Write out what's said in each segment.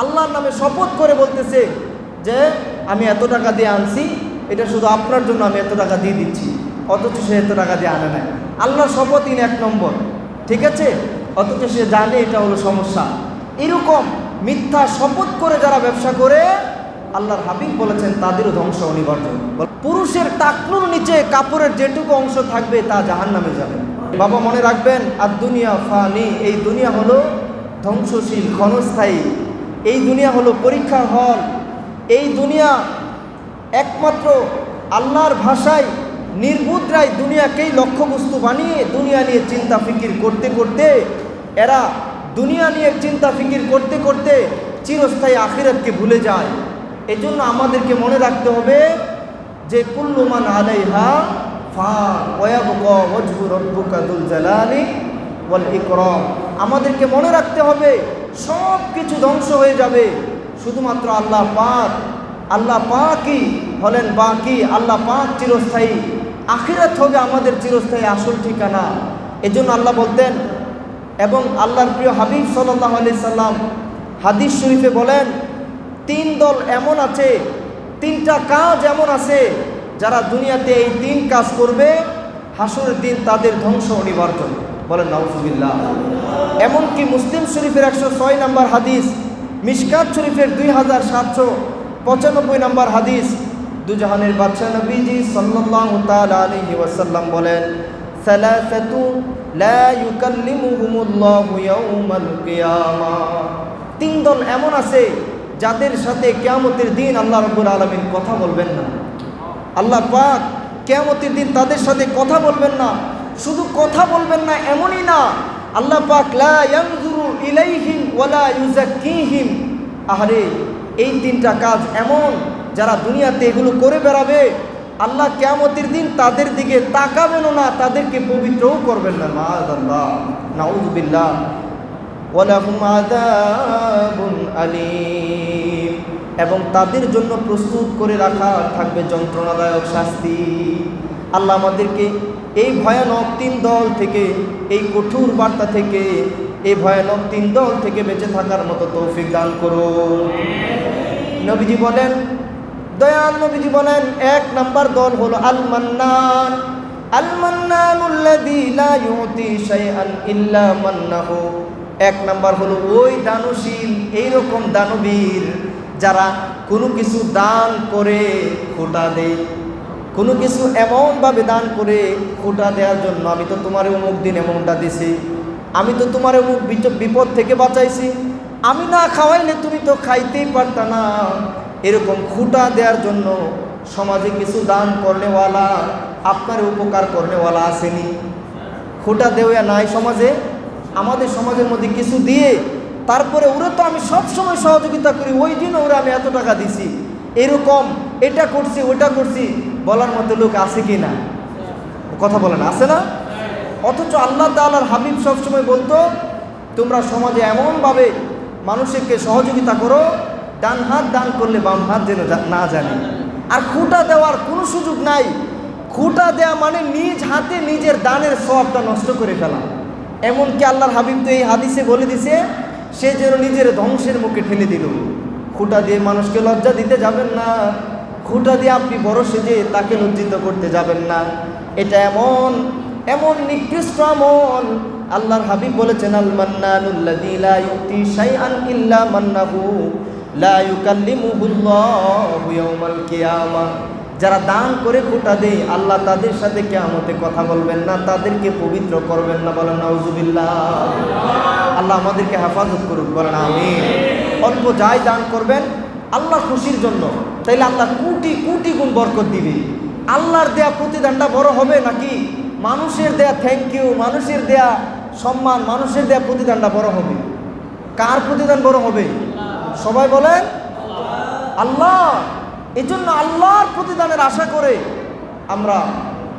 আল্লাহর নামে শপথ করে বলতেছে যে, আমি এত টাকা দিয়ে আনছি, এটা শুধু আপনার জন্য আমি এত টাকা দিয়ে দিচ্ছি, অথচ সে এত টাকা দিয়ে আনে নাই। আল্লাহর শপথ ইন এক নম্বর, ঠিক আছে? অথচ সে জানে এটা হলো সমস্যা। এরকম মিথ্যা শপথ করে যারা ব্যবসা করে, আল্লাহর হাবিব বলেছেন, তাদেরও ধ্বংস অনিবার্য। পুরুষের টাকনুর নিচে কাপড়ের যেটুকু অংশ থাকবে, তা জাহান নামে যাবে। বাবা, মনে রাখবেন আর দুনিয়া ফানি, এই দুনিয়া হলো ধ্বংসশীল, ক্ষণস্থায়ী এই দুনিয়া হলো পরীক্ষার হল। এই দুনিয়া একমাত্র আল্লাহর ভাষায় নির্বুদ্রায় দুনিয়াকেই লক্ষ্যবস্তু বানিয়ে দুনিয়া নিয়ে চিন্তা ফিকির করতে করতে, এরা দুনিয়া নিয়ে চিন্তা ফিকির করতে করতে চিরস্থায়ী আখিরাতকে ভুলে যায়। এজন্য আমাদেরকে মনে রাখতে হবে যে কুল্লুমান আলাইহা ফান ওয়াবকা ওয়াজহু রব্বুকা দুল জালালি ওয়াল ইকরাম। আমাদেরকে মনে রাখতে হবে সব কিছু ধ্বংস হয়ে যাবে। শুধুমাত্র আল্লাহ পাক, আল্লাহ পাকই হলেন বাকি, আল্লাহ পাক চিরস্থায়ী। আখিরাত হবে আমাদের চিরস্থায়ী আসল ঠিকানা। এজন্য আল্লাহ বলতেন, এবং আল্লাহর প্রিয় হাবিব সাল্লাহ আলি সাল্লাম হাদিস শরীফে বলেন, তিন দল এমন আছে, তিনটা কাজ এমন আছে, যারা দুনিয়াতে এই তিন কাজ করবে, হাসুরের দিন তাদের ধ্বংস অনিবার্য। বলেন, নাউজুবিল্লাহ। এমনকি মুসলিম শরীফের একশো ছয় নম্বর হাদিস মিসকাত শরীফের দুই হাজার সাতশো পঁচানব্বই নম্বর হাদিস, দুজাহানের বাদশাহ নবীজি আলাইহি ওয়াসাল্লাম বলেন তিন দল এমন আছে যাদের সাথে কিয়ামতের দিন আল্লাহ রাব্বুল আলামিন কথা বলবেন না। আল্লাহ পাক কিয়ামতের দিন তাদের সাথে কথা বলবেন না। শুধু কথা বলবেন না, এমনই না। আল্লাহ পাক, লা আহারে, এই তিনটা কাজ এমন যারা দুনিয়াতে এগুলো করে বেড়াবে। আল্লাহ কেয়ামতের দিন তাদের দিকে তাকাবেনও না, তাদেরকে পবিত্রও করবেন না। মাআযাল্লাহ, নাউযুবিল্লাহ। এবং তাদের জন্য প্রস্তুত করে রাখা থাকবে যন্ত্রণাদায়ক শাস্তি। আল্লাহ আমাদেরকে এই ভয়ানক তিন দল থেকে, এই কঠোর বার্তা থেকে, এই ভয়ানক তিন দল থেকে বেঁচে থাকার মতো তৌফিক দান করুন। নবীজি বলেন, দয়াল নবীজি বলেন, এক নাম্বার দল হলো আল মান্নান আল মান্নানুল্লাযী লা ইউতি শাইআন ইল্লা এক নাম্বার হলো ওই দানশীল, এইরকম দানবীর যারা কোনো কিছু দান করে খোটা দেয়। কোনো কিছু এমনভাবে দান করে খোটা দেওয়ার জন্য আমি তো তোমার অমুক দিন এমনটা দিছি, আমি তো তোমার অমুক বিপদ থেকে বাঁচাইছি, আমি না খাওয়াইলে তুমি তো খাইতেই পারতা না। এরকম খুঁটা দেওয়ার জন্য সমাজে কিছু দান করনেওয়ালা, আপনার উপকার করনেওয়ালা আসেনি। খুঁটা দেওয়া নাই সমাজে, আমাদের সমাজের মধ্যে কিছু দিয়ে, তারপরে ওরা তো আমি সব সময় সহযোগিতা করি, ওই দিন ওরা আমি এত টাকা দিছি। এরকম, এটা করছি, ওটা করছি বলার মতো লোক আছে কি না? কথা বলেন আছে না? অথচ আল্লাহ তাআলার হাবিব সবসময় বলতো, তোমরা সমাজে এমনভাবে মানুষকে সহযোগিতা করো, ডান হাত দান করলে বাম হাত যেন না জানে। আর খুঁটা দেওয়ার কোনো সুযোগ নাই। খুঁটা দেওয়া মানে নিজ হাতে নিজের দানের সবটা নষ্ট করে ফেলা। এমনকি আল্লাহর হাবিব তো এই হাদিসে বলে দিছে, সে যেন নিজের ধ্বংসের মুখে ঠেলে দিল। খুঁটা দিয়ে মানুষকে লজ্জা দিতে যাবেন না। খুঁটা দিয়ে আপনি বড় সেজে তাকে লজ্জিত করতে যাবেন না। এটা এমন এমন নিকৃষ্ট আমল। আল্লাহর হাবিব বলেছেন আল মান্নানুল্লাযী লা লা যারা দান করে খোটা দেয়, আল্লাহ তাদের সাথে কিয়ামতে কথা বলবেন না, তাদেরকে পবিত্র করবেন না বলেন, নাউজুবিল্লাহ। আল্লাহ আমাদেরকে হেফাজত করুক, বলেন আমি অল্প যাই দান করবেন, আল্লাহ খুশির জন্য। তাইলে আল্লাহ কোটি কোটি গুণ বরকত দিবে। আল্লাহর দেয়া প্রতিদানটা বড় হবে নাকি? মানুষের দেয়া থ্যাংক ইউ মানুষের দেয়া সম্মান, মানুষের দেয়া প্রতিদানটা বড় হবে। কার প্রতিদান বড় হবে? সবাই বলেন? আল্লাহ। এই জন্য আল্লাহর প্রতিদানের আশা করে আমরা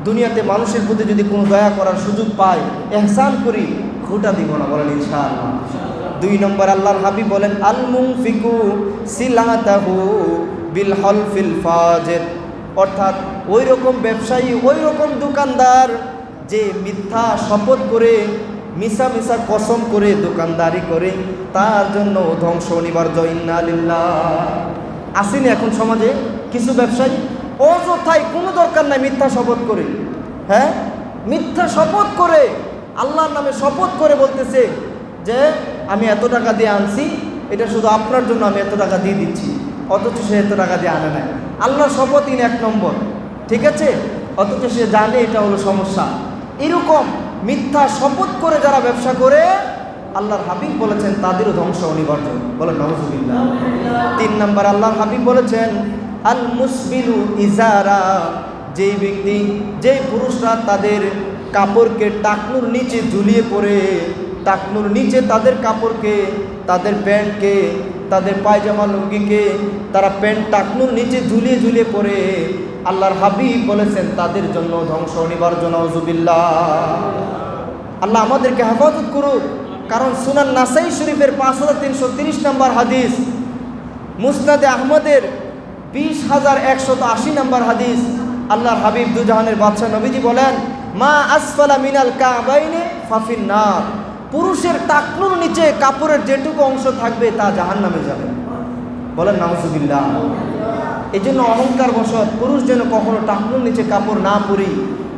দুনিয়াতে মানুষের প্রতি যদি কোনো দয়া করার সুযোগ পাই, এহসান করি, খুঁটা দিব না, বলেন ইনশাআল্লাহ। দুই নম্বর আল্লাহর হাবিব বলেন আল মুনফিকু সিলাহাতাহু বিল হলফিল ফাজের অর্থাৎ ওই রকম ব্যবসায়ী ওই রকম দোকানদার যে মিথ্যা শপথ করে মিশা মিশা কসম করে দোকানদারি করে, তার জন্য ধ্বংস অনিবার্য। ইন্নালিল্লাহ আসেনি এখন সমাজে কিছু ব্যবসায়ী? অযথায় কোনো দরকার নাই মিথ্যা শপথ করে। হ্যাঁ? মিথ্যা শপথ করে, আল্লাহর নামে শপথ করে বলতেছে যে, আমি এত টাকা দিয়ে আনছি, এটা শুধু আপনার জন্য আমি এত টাকা দিয়ে দিচ্ছি। অথচ সে এত টাকা দিয়ে আনে নাই। আল্লাহর শপথ ইন এক নম্বর, ঠিক আছে? অথচ সে জানে এটা হলো সমস্যা। এরকম মিথ্যা শপথ করে যারা ব্যবসা করে, আল্লাহর হাবিব বলেছেন তাদেরও ধ্বংস অনিবার্য। বলেন নজরুল্লাহ তিন নম্বর, আল্লাহর হাবিব বলেছেন, আল মুসবিলু ইজারা যেই ব্যক্তি যেই পুরুষরা তাদের কাপড়কে টাকনুর নিচে ঝুলিয়ে পড়ে টাকনুর নিচে তাদের কাপড়কে, তাদের প্যান্টকে তাদের পায়জামা লুঙ্গিকে তারা প্যান্ট টাকনুর নিচে ঝুলিয়ে ঝুলিয়ে পড়ে আল্লাহর হাবিব বলেছেন, তাদের জন্য ধ্বংস অনিবার্য নজুবিল্লাহ আল্লাহ আমাদেরকে হেফাজত করুক, কারণ সুনান নাসাই শরীফের পাঁচ হাজার তিনশো তিরিশ নম্বর হাদিস, মুসনাদে আহমদের বিশ হাজার একশত আশি নম্বর হাদিস, আল্লাহর হাবিব দুজাহানের বাদশাহ নবীজি বলেন, মা আসফালা মিনাল কাবাইনে ফাফিন পুরুষের টাকনুর নিচে কাপড়ের যেটুকু অংশ থাকবে তা জাহান নামে যাবে। বলেন নামসুবিল্লাহ এই জন্য অহংকার বসত পুরুষ যেন কখনো টাকনুর নিচে কাপড় না পরি,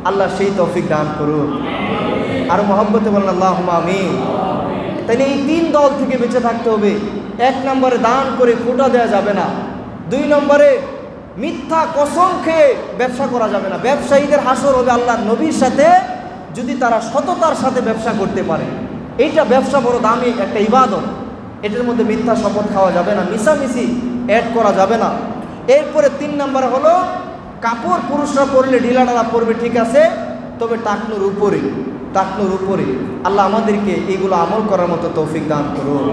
আল্লাহ সেই তফিক দান করুক। আর মহব্বতে বলেন আল্লাহ আমিন। তাইলে এই তিন দল থেকে বেঁচে থাকতে হবে। এক নম্বরে দান করে কোটা দেওয়া যাবে না। দুই নম্বরে মিথ্যা কসম খেয়ে ব্যবসা করা যাবে না। ব্যবসায়ীদের হাসর হবে আল্লাহ নবীর সাথে, যদি তারা সততার সাথে ব্যবসা করতে পারে। এইটা ব্যবসা বড় দামি, একটা ইবাদত। এটার মধ্যে মিথ্যা শপথ খাওয়া যাবে না, মিশামিশি অ্যাড করা যাবে না। এরপরে তিন নম্বর হলো, কাপড় পুরুষরা পরলে ঢিলাঢালা পরবে, ঠিক আছে, তবে টাকনুর উপরে টাকনুর উপরে। আল্লাহ আমাদেরকে এইগুলো আমল করার মতো তৌফিক দান করুন।